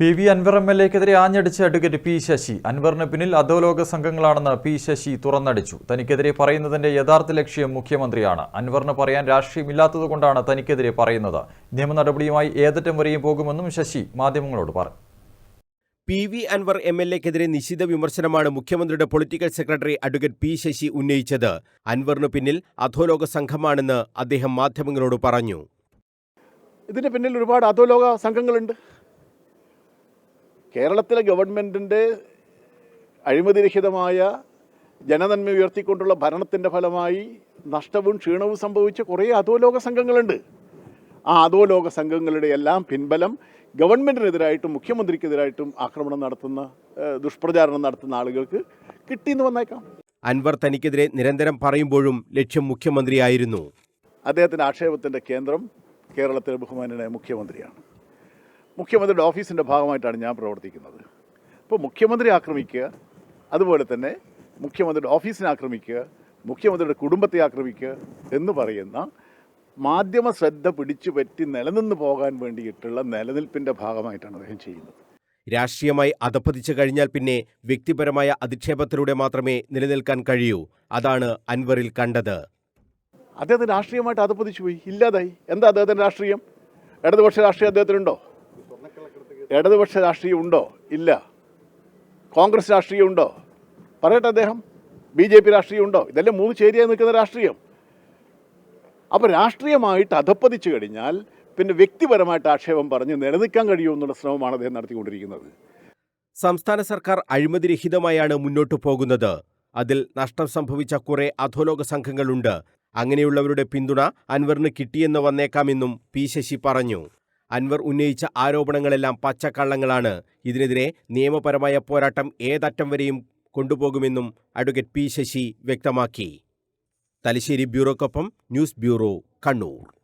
P V Anwar M L എക്കെതിരെ ആഞ്ഞടിച്ച advocate P Sasi. അൻവറിന് പിന്നിൽ അധോലോക സംഘങ്ങളാണെന്ന് പി ശശി തുറന്നടിച്ചു. തനിക്കെതിരെ പറയുന്നതിന്റെ യഥാർത്ഥ ലക്ഷ്യം മുഖ്യമന്ത്രിയാണ്. അൻവറിന് പറയാൻ രാഷ്ട്രീയമില്ലാത്തതുകൊണ്ടാണ് തനിക്കെതിരെ പറയുന്നത്. നിയമ നടപടിയുമായി ഏതറ്റം വരെയും പോകുമെന്നും ശശി മാധ്യമങ്ങളോട് പറഞ്ഞു P V Anvar M L എക്കെതിരെ നിശിത വിമർശനമാണ് മുഖ്യമന്ത്രിയുടെ political secretary advocate P Sasi ഉന്നയിച്ചത്. അൻവറിന് പിന്നിൽ അധോലോക സംഘമാണെന്ന് അദ്ദേഹം മാധ്യമങ്ങളോട് പറഞ്ഞു. ഇതിന് പിന്നിൽ ഒരുപാട് അധോലോക സംഘങ്ങളുണ്ട്. കേരളത്തിലെ ഗവൺമെന്റിന്റെ അഴിമതിരഹിതമായ ജനനന്മ ഉയർത്തിക്കൊണ്ടുള്ള ഭരണത്തിന്റെ ഫലമായി നഷ്ടവും ക്ഷീണവും സംഭവിച്ച കുറേ അധോലോക സംഘങ്ങളുണ്ട്. ആ അധോലോക സംഘങ്ങളുടെ എല്ലാം പിൻബലം ഗവൺമെന്റിനെതിരായിട്ടും മുഖ്യമന്ത്രിക്കെതിരായിട്ടും ആക്രമണം നടത്തുന്ന ദുഷ്പ്രചാരണം നടത്തുന്ന ആളുകൾക്ക് കിട്ടിയെന്ന് വന്നേക്കാം. അൻവർ തനിക്കെതിരെ നിരന്തരം പറയുമ്പോഴും ലക്ഷ്യം മുഖ്യമന്ത്രിയായിരുന്നു. അദ്ദേഹത്തിന്റെ ആക്ഷേപത്തിന്റെ കേന്ദ്രം കേരളത്തിലെ ബഹുമാനായ മുഖ്യമന്ത്രിയാണ്. മുഖ്യമന്ത്രിയുടെ ഓഫീസിന്റെ ഭാഗമായിട്ടാണ് ഞാൻ പ്രവർത്തിക്കുന്നത്. അപ്പോൾ മുഖ്യമന്ത്രി ആക്രമിക്കുക അതുപോലെ തന്നെ മുഖ്യമന്ത്രിയുടെ ഓഫീസിനെ ആക്രമിക്കുക മുഖ്യമന്ത്രിയുടെ കുടുംബത്തെ ആക്രമിക്കുക എന്ന് പറയുന്ന മാധ്യമ ശ്രദ്ധ പിടിച്ചു പറ്റി നിലനിന്ന് പോകാൻ വേണ്ടിയിട്ടുള്ള നിലനിൽപ്പിന്റെ ഭാഗമായിട്ടാണ് അദ്ദേഹം ചെയ്യുന്നത്. രാഷ്ട്രീയമായി അധപ്പതിച്ചു കഴിഞ്ഞാൽ പിന്നെ വ്യക്തിപരമായ അധിക്ഷേപത്തിലൂടെ മാത്രമേ നിലനിൽക്കാൻ കഴിയൂ. അതാണ് അൻവറിൽ കണ്ടത്. അദ്ദേഹത്തിന് രാഷ്ട്രീയമായിട്ട് അധപ്പതിച്ചു പോയി. ഇല്ലാതായി. എന്താ അദ്ദേഹത്തിന്റെ രാഷ്ട്രീയം? ഇടതുപക്ഷ രാഷ്ട്രീയം അദ്ദേഹത്തിനുണ്ടോ? ഇടതുപക്ഷ രാഷ്ട്രീയം ഉണ്ടോ? ഇല്ല. കോൺഗ്രസ് രാഷ്ട്രീയം ഉണ്ടോ? പറയട്ടെ അദ്ദേഹം. ബി ജെ പി രാഷ്ട്രീയം ഉണ്ടോ? ഇതെല്ലാം മൂന്ന് ചേരിയായി നിൽക്കുന്ന രാഷ്ട്രീയം. അപ്പോൾ രാഷ്ട്രീയമായിട്ട് അധപ്പതിച്ചു കഴിഞ്ഞാൽ പിന്നെ വ്യക്തിപരമായിട്ട് ആക്ഷേപം പറഞ്ഞ് നിലനിൽക്കാൻ കഴിയുമെന്നുള്ള ശ്രമമാണ് അദ്ദേഹം നടത്തിക്കൊണ്ടിരിക്കുന്നത്. സംസ്ഥാന സർക്കാർ അഴിമതിരഹിതമായാണ് മുന്നോട്ടു പോകുന്നത്. അതിൽ നഷ്ടം സംഭവിച്ച കുറെ അധോലോക സംഘങ്ങളുണ്ട്. അങ്ങനെയുള്ളവരുടെ പിന്തുണ അൻവറിന് കിട്ടിയെന്ന് വന്നേക്കാമെന്നും പി ശശി പറഞ്ഞു. അൻവർ ഉന്നയിച്ച ആരോപണങ്ങളെല്ലാം പച്ചക്കള്ളങ്ങളാണ്. ഇതിനെതിരെ നിയമപരമായ പോരാട്ടം ഏതറ്റം വരെയും കൊണ്ടുപോകുമെന്നും അഡ്വക്കേറ്റ് പി ശശി വ്യക്തമാക്കി. തലശ്ശേരി ബ്യൂറോക്കൊപ്പം ന്യൂസ് ബ്യൂറോ കണ്ണൂർ.